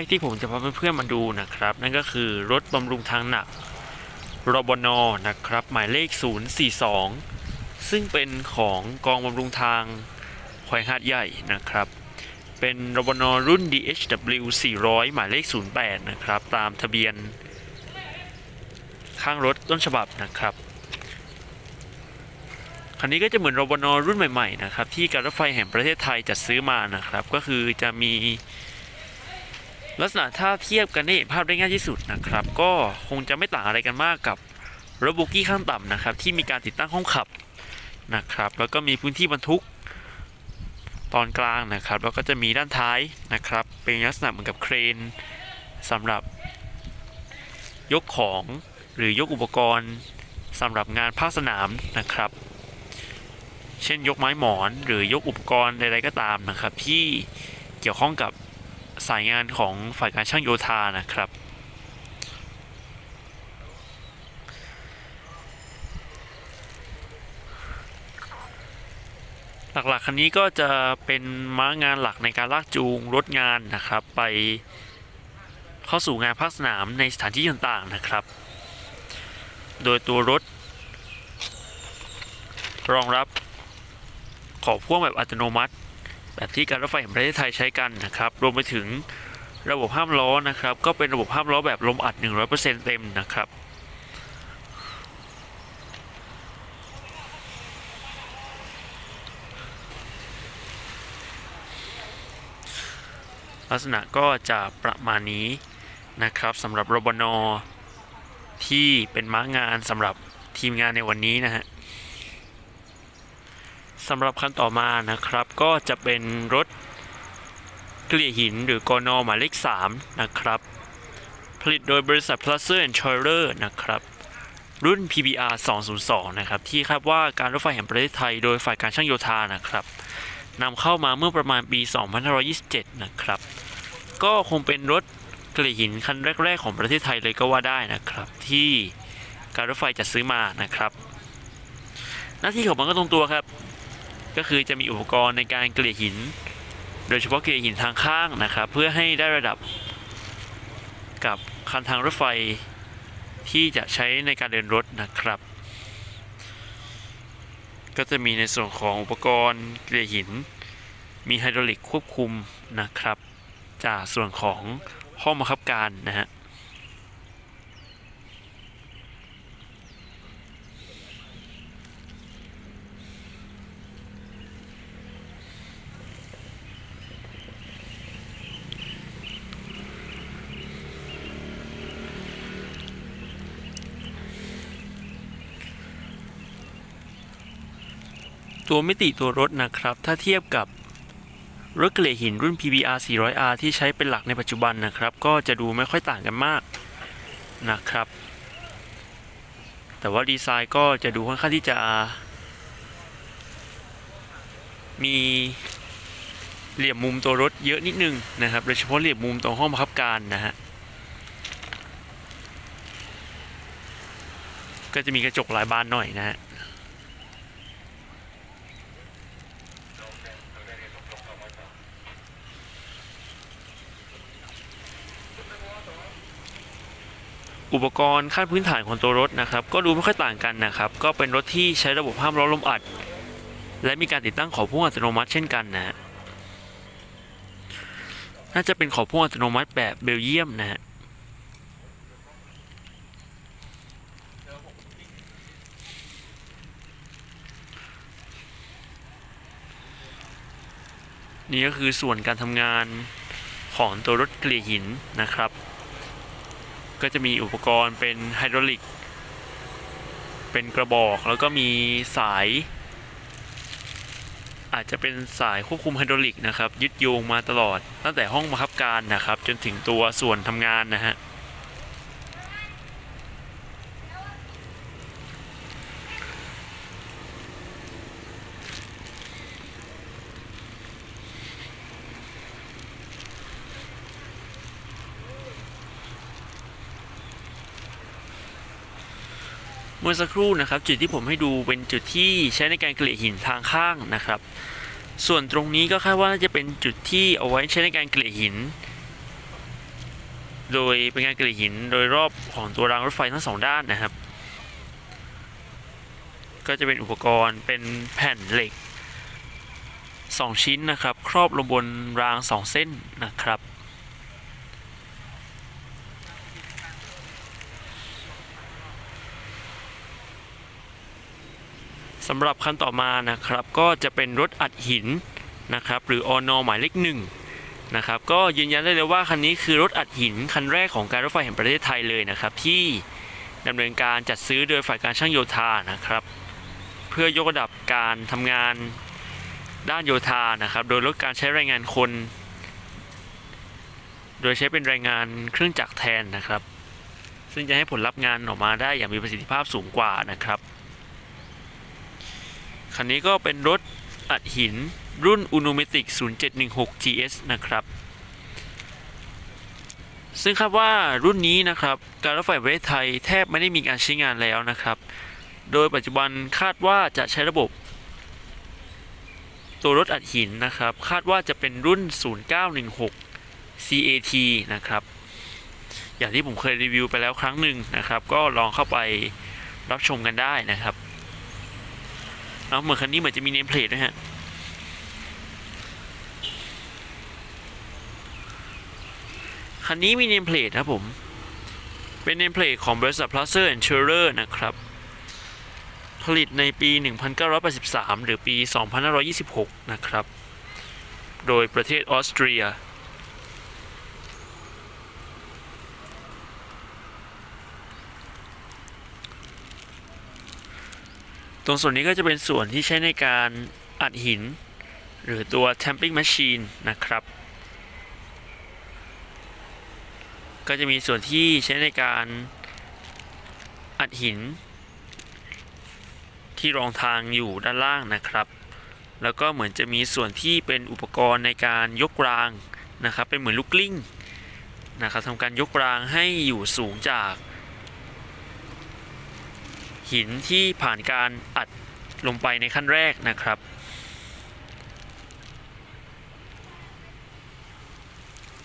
แรกที่ผมจะพาเพื่อนๆมาดูนะครับ นั่นก็คือรถบำรุงทางหนักรบนนะครับ หมายเลข 042 ซึ่งเป็นของกองบำรุงทางแขวงหาดใหญ่นะครับ เป็นรบนรุ่น DHW 400 หมายเลข 08 นะครับ ตามทะเบียน ข้างรถต้นฉบับนะครับคันนี้ก็จะเหมือนรบนรุ่นใหม่ๆนะครับที่การรถไฟแห่งประเทศไทยจัดซื้อมานะครับ ก็คือจะมี ลักษณะถ้าเทียบกันได้เห็นภาพได้ง่ายที่สุดนะครับ ก็คงจะไม่ต่างอะไรกันมากกับรถบุกี้ข้างต่ำนะครับ ที่มีการติดตั้งห้องขับนะครับ แล้วก็มีพื้นที่บรรทุกตอนกลางนะครับ แล้วก็จะมีด้านท้ายนะครับ เป็นลักษณะเหมือนกับเครนสำหรับยกของหรือยกอุปกรณ์สำหรับงานภาคสนามนะครับ เช่นยกไม้หมอนหรือยกอุปกรณ์ใดๆก็ตามนะครับ ที่เกี่ยวข้องกับ สายงานของฝ่ายการช่างโยธานะครับ หลักๆคันนี้ก็จะเป็นม้างานหลักในการลากจูงรถงานนะครับ ไปเข้าสู่งานภาคสนามในสถานที่ต่างๆนะครับ โดยตัวรถ รองรับขอพ่วงแบบอัตโนมัติ แบบที่การรถไฟแห่งประเทศไทยใช้กันนะครับรวมไปถึงระบบห้ามล้อนะครับ ก็เป็นระบบห้ามล้อแบบลมอัด 100%เต็มนะครับลักษณะก็จะประมาณนี้นะครับสำหรับรบนที่เป็นม้างานสำหรับทีมงานในวันนี้นะฮะ สำหรับคันต่อมานะครับ ก็จะเป็นรถเกลี่ยหินหรือกอนอหมายเลข3นะครับ ผลิตโดยบริษัท p l u s e r and c h o i r e r นะครับ รุ่น PBR 202 นะครับ ที่คาดว่าการรถไฟแห่งประเทศไทยโดยฝ่ายการช่างโยธานะครับนำเข้ามาเมื่อประมาณปี 2527 นะครับ ก็คงเป็นรถเกลี่ยหินคันแรก ๆ ของประเทศไทยเลยก็ว่าได้นะครับ ที่การรถไฟจัดซื้อมานะครับ หน้าที่ของมันก็ตรงตัวครับ ก็คือจะมีอุปกรณ์ในการเกลี่ยหิน โดยเฉพาะเกลี่ยหินทางข้างนะครับ เพื่อให้ได้ระดับกับคันทางรถไฟที่จะใช้ในการเดินรถนะครับ ก็จะมีในส่วนของอุปกรณ์เกลี่ยหิน มีไฮดรอลิกควบคุมนะครับ จากส่วนของห้องบังคับการนะฮะ ตัวมิติตัวรถนะครับ ถ้าเทียบกับรถเกลี่ยหินรุ่น PBR 400R ที่ใช้เป็นหลักในปัจจุบันนะครับ ก็จะดูไม่ค่อยต่างกันมากนะครับ แต่ว่าดีไซน์ก็จะดูค่อนข้างที่จะ มีเหลี่ยมมุมตัวรถเยอะนิดนึงนะครับ โดยเฉพาะเหลี่ยมมุมตรงห้องบังคับการนะฮะ ก็จะมีกระจกหลายบานหน่อยนะฮะ อุปกรณ์ขั้นพื้นฐานของตัวรถนะครับ ก็ดูไม่ค่อยต่างกันนะครับ ก็เป็นรถที่ใช้ระบบห้ามล้อลมอัด และมีการติดตั้งขอพ่วงอัตโนมัติเช่นกันนะฮะน่าจะเป็นขอพ่วงอัตโนมัติแบบเบลเยียมนะฮะนี่ก็คือส่วนการทำงานของตัวรถเกลี่ยหินนะครับ ก็จะมีอุปกรณ์เป็นไฮดรอลิก เป็นกระบอกแล้วก็มีสาย อาจจะเป็นสายควบคุมไฮดรอลิกนะครับ ยึดโยงมาตลอดตั้งแต่ห้องบังคับการนะครับ จนถึงตัวส่วนทำงานนะฮะ มื่อสักครู่นะครับ จุดที่ผมให้ดูเป็นจุดที่ใช้ในการเกลี่ยหินทางข้างนะครับ ส่วนตรงนี้ก็คาดว่าจะเป็นจุดที่เอาไว้ใช้ในการเกลี่ยหิน โดยเป็นงานกรีดหินโดยรอบของตัวรางรถไฟทั้งสองด้านนะครับ ก็จะเป็นอุปกรณ์เป็นแผ่นเหล็ก 2 ชิ้นนะครับ ครอบลงบนราง 2 เส้นนะครับ สำหรับคันต่อมานะครับก็จะเป็นรถอัดหินนะครับหรืออนอหมายเลขหนึ่งนะครับก็ยืนยันได้เลยว่าคันนี้คือรถอัดหินคันแรกของการรถไฟแห่งประเทศไทยเลยนะครับที่ดำเนินการจัดซื้อโดยฝ่ายการช่างโยธานะครับ เพื่อยกระดับการทำงานด้านโยธานะครับ โดยลดการใช้แรงงานคน โดยใช้เป็นแรงงานเครื่องจักรแทนนะครับ ซึ่งจะให้ผลลัพธ์งานออกมาได้อย่างมีประสิทธิภาพสูงกว่านะครับ คันนี้ก็เป็นรถอัดหินรุ่น Unomatic 0716 GS นะครับ ซึ่งคาดว่ารุ่นนี้นะครับ การรถไฟประเทศไทยแทบไม่ได้มีการใช้งานแล้วนะครับ โดยปัจจุบันคาดว่าจะใช้ระบบ ตัวรถอัดหินนะครับ คาดว่าจะเป็นรุ่น 0916 CAT นะครับ อย่างที่ผมเคยรีวิวไปแล้วครั้งหนึ่งนะครับ ก็ลองเข้าไปรับชมกันได้นะครับ เอาเหมือนคันนี้เหมือนจะมีเนมเพลทนะฮะคันนี้มีเนมเพลทครับผม เป็นเนมเพลทของบริษัท Placer and s c h u r e r นะครับ ผลิตในปี 1983 หรือปี 2526 นะครับ โดยประเทศออสเตรีย รงส่วนนี้ก็จะเป็นส่วนที่ใช้ในการอัดหิน หรือตัว tamping machine นะครับ ก็จะมีส่วนที่ใช้ในการอัดหิน ที่รองทางอยู่ด้านล่างนะครับ แล้วก็เหมือนจะมีส่วนที่เป็นอุปกรณ์ในการยกรางนะครับ เป็นเหมือนลูกกลิ้งนะครับทำการยกรางให้อยู่สูงจาก หินที่ผ่านการอัดลงไปในขั้นแรกนะครับ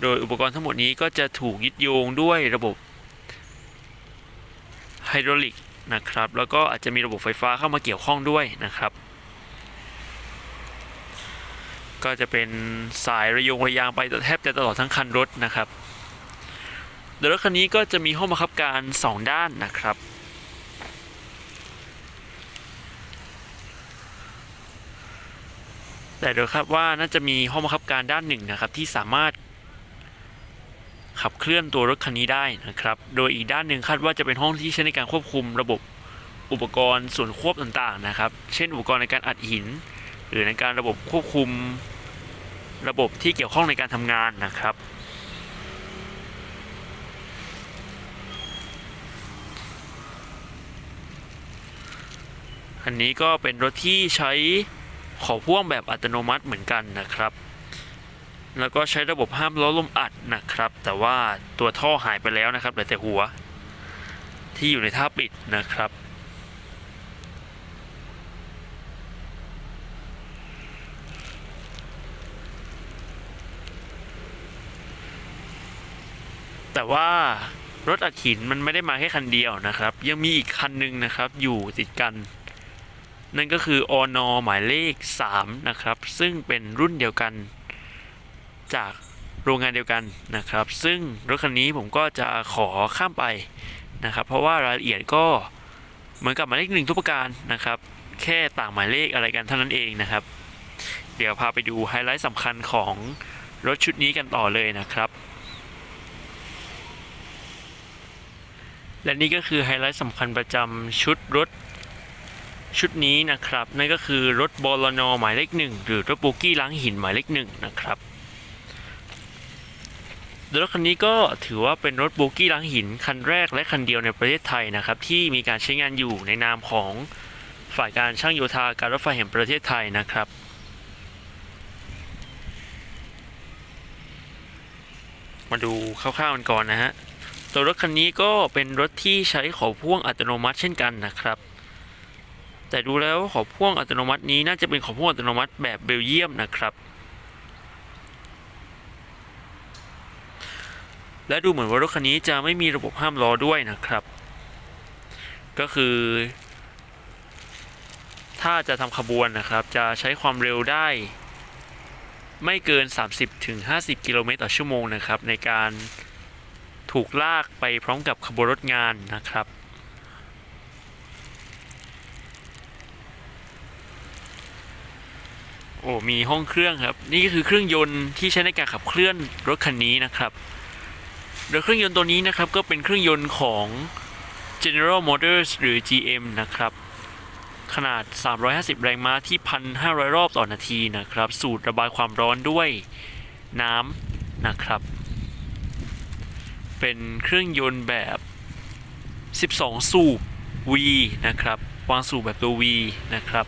โดยอุปกรณ์ทั้งหมดนี้ก็จะถูกยึดโยงด้วยระบบไฮดรอลิกนะครับ แล้วก็อาจจะมีระบบไฟฟ้าเข้ามาเกี่ยวข้องด้วยนะครับ ก็จะเป็นสายระยงระยางไปแทบจะตลอดทั้งคันรถนะครับโดยรถคันนี้ก็จะมีห้องบังคับการ 2 ด้านนะครับ แต่โดยคาดว่าน่าจะมีห้องบังคับการด้านหนึ่งนะครับ ที่สามารถขับเคลื่อนตัวรถคันนี้ได้นะครับ โดยอีกด้านหนึ่งคาดว่าจะเป็นห้องที่ใช้ในการควบคุมระบบอุปกรณ์ส่วนควบต่างๆนะครับ เช่นอุปกรณ์ในการอัดหิน หรือในการระบบควบคุมระบบที่เกี่ยวข้องในการทำงานนะครับ อันนี้ก็เป็นรถที่ใช้ ขอพ่วงแบบอัตโนมัติเหมือนกันนะครับ แล้วก็ใช้ระบบห้ามล้อลมอัดนะครับ แต่ว่าตัวท่อหายไปแล้วนะครับเหลือแต่หัว ที่อยู่ในท่าปิดนะครับแต่ว่ารถอัดหินมันไม่ได้มาแค่คันเดียวนะครับ ยังมีอีกคันหนึ่งนะครับ อยู่ติดกัน นั่นก็คืออนอหมายเลข 3 นะครับ ซึ่งเป็นรุ่นเดียวกันจากโรงงานเดียวกันนะครับ ซึ่งรถคันนี้ผมก็จะขอข้ามไปนะครับ เพราะว่ารายละเอียดก็เหมือนกับหมายเลขหนึ่งทุกประการนะครับ แค่ต่างหมายเลขอะไรกันเท่านั้นเองนะครับ เดี๋ยวพาไปดูไฮไลท์สำคัญของรถชุดนี้กันต่อเลยนะครับและนี่ก็คือไฮไลท์สำคัญประจำชุดรถ ชุดนี้นะครับ นั่นก็คือรถบอลนหมายเลขหนึ่งหรือรถโบกี้ล้างหินหมายเลขหนึ่งนะครับรถคันนี้ก็ถือว่าเป็นรถโบกี้ล้างหินคันแรกและคันเดียวในประเทศไทยนะครับ ที่มีการใช้งานอยู่ในนามของฝ่ายการช่างโยธาการรถไฟแห่งประเทศไทยนะครับ มาดูคร่าวๆกันก่อนนะฮะตัวรถคันนี้ก็เป็นรถที่ใช้ขอพ่วงอัตโนมัติเช่นกันนะครับ แต่ดูแล้วขอพ่วงอัตโนมัตินี้น่าจะเป็นขอพ่วงอัตโนมัติแบบเบลเยียมนะครับ และดูเหมือนว่ารถคันนี้จะไม่มีระบบห้ามล้อด้วยนะครับ ก็คือ ถ้าจะทำขบวนนะครับ จะใช้ความเร็วได้ ไม่เกิน 30-50 กิโลเมตรต่อชั่วโมงนะครับ ในการถูกลากไปพร้อมกับขบวนรถงานนะครับ โอ้มีห้องเครื่องครับ นี่ก็คือเครื่องยนต์ที่ใช้ในการขับเคลื่อนรถคันนี้นะครับโดยเครื่องยนต์ตัวนี้นะครับก็เป็นเครื่องยนต์ของ General Motors หรือ GM นะครับ ขนาด 350 แรงม้าที่ 1,500 รอบต่อนาทีนะครับ สูตรระบายความร้อนด้วยน้ำนะครับ เป็นเครื่องยนต์แบบ 12 สูบ V นะครับ วางสูบแบบตัว V นะครับ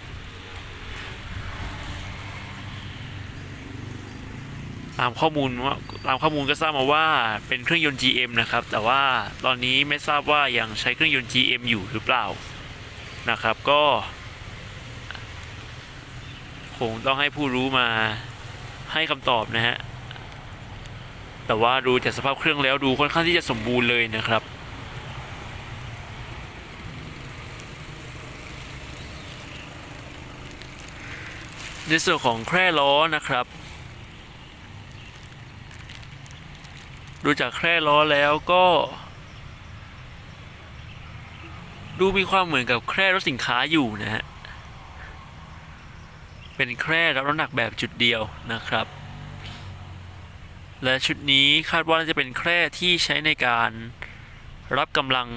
ตามข้อมูลว่าตามข้อมูลก็ทราบมาว่าเป็นเครื่องยนต์ GM นะครับ แต่ว่าตอนนี้ไม่ทราบว่ายังใช้เครื่องยนต์ GM อยู่หรือเปล่านะครับ ก็คงต้องให้ผู้รู้มาให้คำตอบนะฮะแต่ว่าดูจากสภาพเครื่องแล้วดูค่อนข้างที่จะสมบูรณ์เลยนะครับในส่วนของแคร่ล้อนะครับ ดูจากแคร่ล้อแล้วก็ ดูมีความเหมือนกับแคร่รถสินค้าอยู่นะฮะ เป็นแคร่รับน้ำหนักแบบจุดเดียวนะครับ และชุดนี้คาดว่าจะเป็นแคร่ที่ใช้ในการรับกำลัง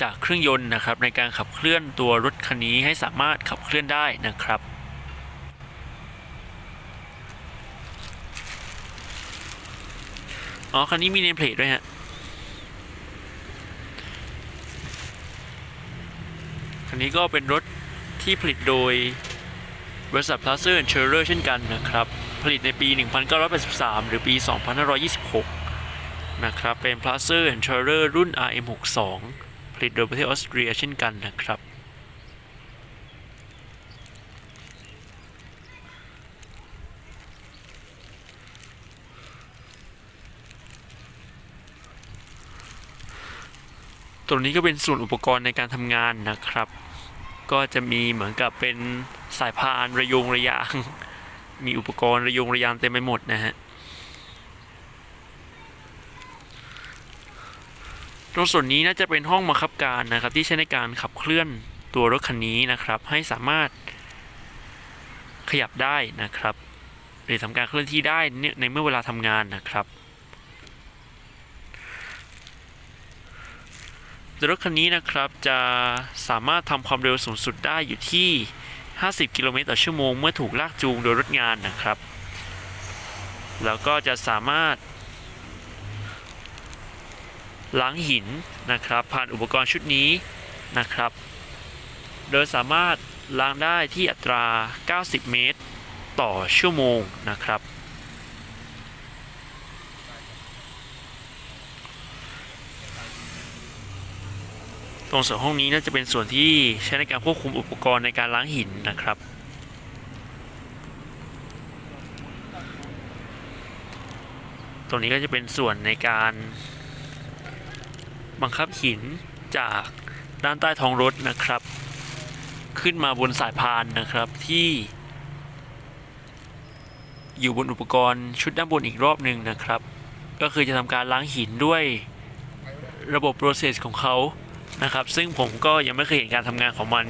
จากเครื่องยนต์นะครับ ในการขับเคลื่อนตัวรถคันนี้ให้สามารถขับเคลื่อนได้นะครับ อ๋อ คันนี้มีเนมเพลทด้วยฮะ คันนี้ก็เป็นรถที่ผลิตโดยบริษัท p l a s e r and Scherer เช่นกันนะครับ ผลิตในปี 1983 หรือปี 2526 นะครับ เป็น p l a s e r and Scherer รุ่น RM62 ผลิตโดยประเทศออสเตรียเช่นกันนะครับ ตรงนี้ก็เป็นส่วนอุปกรณ์ในการทำงานนะครับ ก็จะมีเหมือนกับเป็นสายพานระยงระยาง มีอุปกรณ์ระยงระยางเต็มไปหมดนะฮะตรงส่วนนี้น่าจะเป็นห้องบังคับการนะครับ ที่ใช้ในการขับเคลื่อนตัวรถคันนี้นะครับ ให้สามารถขยับได้นะครับ หรือทำการเคลื่อนที่ได้ในเมื่อเวลาทำงานนะครับ โดยรถคันนี้นะครับจะสามารถทำความเร็วสูงสุดได้อยู่ที่ 50 กิโลเมตรต่อชั่วโมงเมื่อถูกลากจูงโดยรถงานนะครับ แล้วก็จะสามารถ ล้างหินนะครับ ผ่านอุปกรณ์ชุดนี้นะครับ โดยสามารถล้างได้ที่อัตรา 90 เมตร ต่อชั่วโมงนะครับ ตรงส่วนห้องนี้น่าจะเป็นส่วนที่ใช้ในการควบคุมอุปกรณ์ในการล้างหินนะครับ ตรงนี้ก็จะเป็นส่วนในการบังคับหินจากด้านใต้ท้องรถนะครับ ขึ้นมาบนสายพานนะครับที่ อยู่บนอุปกรณ์ชุดด้านบนอีกรอบหนึ่งนะครับ ก็คือจะทำการล้างหินด้วยระบบ process ของเขา นะครับ ซึ่งผมก็ยังไม่เคยเห็นการทำงานของมัน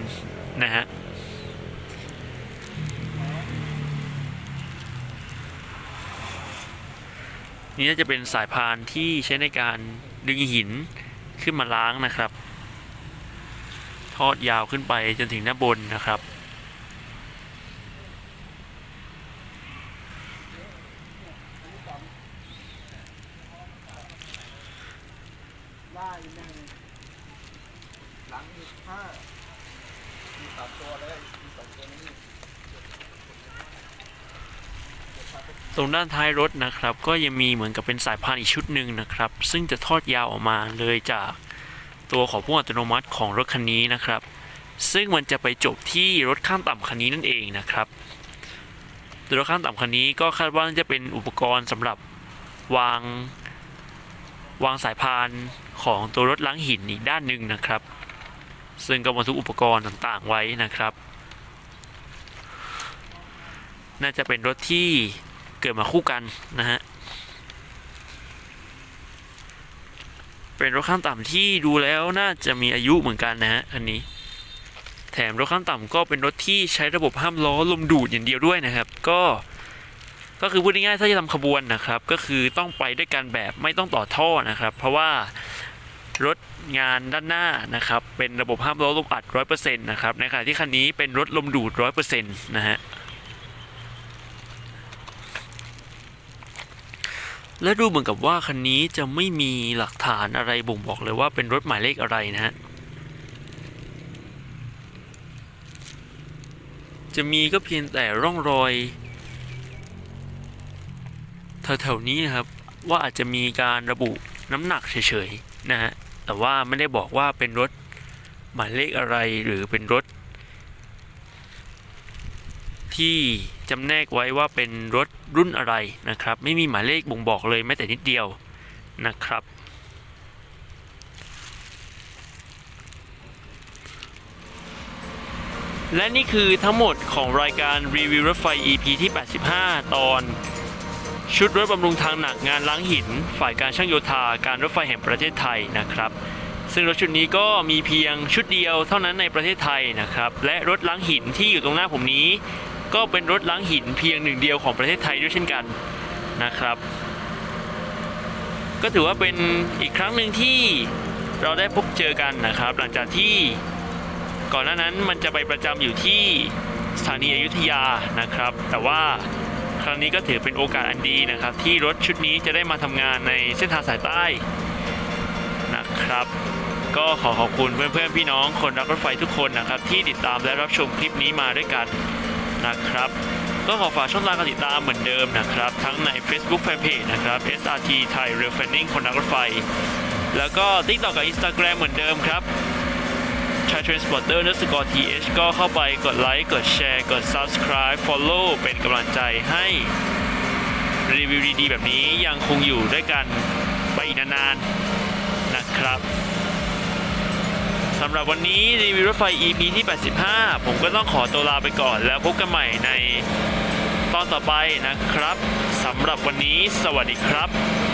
นะฮะนี่น่าจะเป็นสายพานที่ใช้ในการดึงหินขึ้นมาล้างนะครับ ทอดยาวขึ้นไปจนถึงหน้าบนนะครับ ได้หนึ่งหลังมี ห้ามีสามตัวเลยมีสองตัวนี้ตรงด้านท้ายรถนะครับ ก็ยังมีเหมือนกับเป็นสายพานอีกชุดหนึ่งนะครับ ซึ่งจะทอดยาวออกมาเลยจากตัวของพวกอัตโนมัติของรถคันนี้นะครับ ซึ่งมันจะไปจบที่รถข้ามต่ำคันนี้นั่นเองนะครับรถข้ามต่ำคันนี้ก็คาดว่าน่าจะเป็นอุปกรณ์สำหรับวางวางสายพานของตัวรถล้างหินอีกด้านหนึ่งนะครับ ซึ่งก็บรรทุกอุปกรณ์ต่างๆไว้นะครับ น่าจะเป็นรถที่เกิดมาคู่กันนะฮะ เป็นรถขั้นต่ำที่ดูแล้วน่าจะมีอายุเหมือนกันนะฮะคันนี้ แถมรถขั้นต่ำก็เป็นรถที่ใช้ระบบห้ามล้อลมดูดอย่างเดียวด้วยนะครับ ก็ก็คือพูดง่ายๆถ้าจะทำขบวนนะครับ ก็คือต้องไปด้วยกันแบบไม่ต้องต่อท่อนะครับ เพราะว่ารถ งานด้านหน้านะครับ เป็นระบบห้ามล้อลมอัด 100%นะครับ ในขณะที่คันนี้เป็นรถลมดูด 100%นะฮะ และดูเหมือนกับว่าคันนี้จะไม่มีหลักฐานอะไรบ่งบอกเลยว่าเป็นรถหมายเลขอะไรนะฮะ จะมีก็เพียงแต่ร่องรอยแถวๆนี้นะครับ ว่าอาจจะมีการระบุน้ำหนักเฉยๆนะฮะ แต่ว่าไม่ได้บอกว่าเป็นรถหมายเลขอะไรหรือเป็นรถ ที่จำแนกไว้ว่าเป็นรถรุ่นอะไรนะครับ ไม่มีหมายเลขบ่งบอกเลยแม้แต่นิดเดียวนะครับ และนี่คือทั้งหมดของรายการรีวิวรถไฟ EP ที่ 85 ตอน ชุดรถบำรุงทางหนักงานล้างหิน ฝ่ายการช่างโยธาการรถไฟแห่งประเทศไทยนะครับ ซึ่งรถชุดนี้ก็มีเพียงชุดเดียวเท่านั้นในประเทศไทยนะครับ และรถล้างหินที่อยู่ตรงหน้าผมนี้ ก็เป็นรถล้างหินเพียงหนึ่งเดียวของประเทศไทยด้วยเช่นกันนะครับ ก็ถือว่าเป็นอีกครั้งหนึ่งที่เราได้พบเจอกันนะครับ หลังจากที่ก่อนหน้านั้นมันจะไปประจำอยู่ที่สถานีอยุธยานะครับ แต่ว่า รั้งนี้ก็ถือเป็นโอกาสอันดีนะครับ ที่รถชุดนี้จะได้มาทำงานในเส้นทางสายใต้นะครับ ก็ขอขอบคุณเพื่อนๆพี่น้องคนรักรถไฟทุกคนนะครับ ที่ติดตามและรับชมคลิปนี้มาด้วยกันนะครับก็ขอฝากช่องทางการติดตามเหมือนเดิมนะครับ ทั้งใน Facebook Fanpage นะครับ SRT Thai Rail Fanning คนนักรถไฟ แล้วก็ TikTok กับ Instagram เหมือนเดิมครับ ย Transporter นสกอร์ TH ก็เข้าไปกดไลค์ กดแชร์ กด Subscribe Follow เป็นกำลังใจให้รีวิวดีๆแบบนี้ยังคงอยู่ด้วยกันไปอีกนานๆนะครับสำหรับวันนี้รีวิวรถไฟ EP ที่ 85 ผมก็ต้องขอตัวลาไปก่อนแล้วพบกันใหม่ในตอนต่อไปนะครับสำหรับวันนี้สวัสดีครับ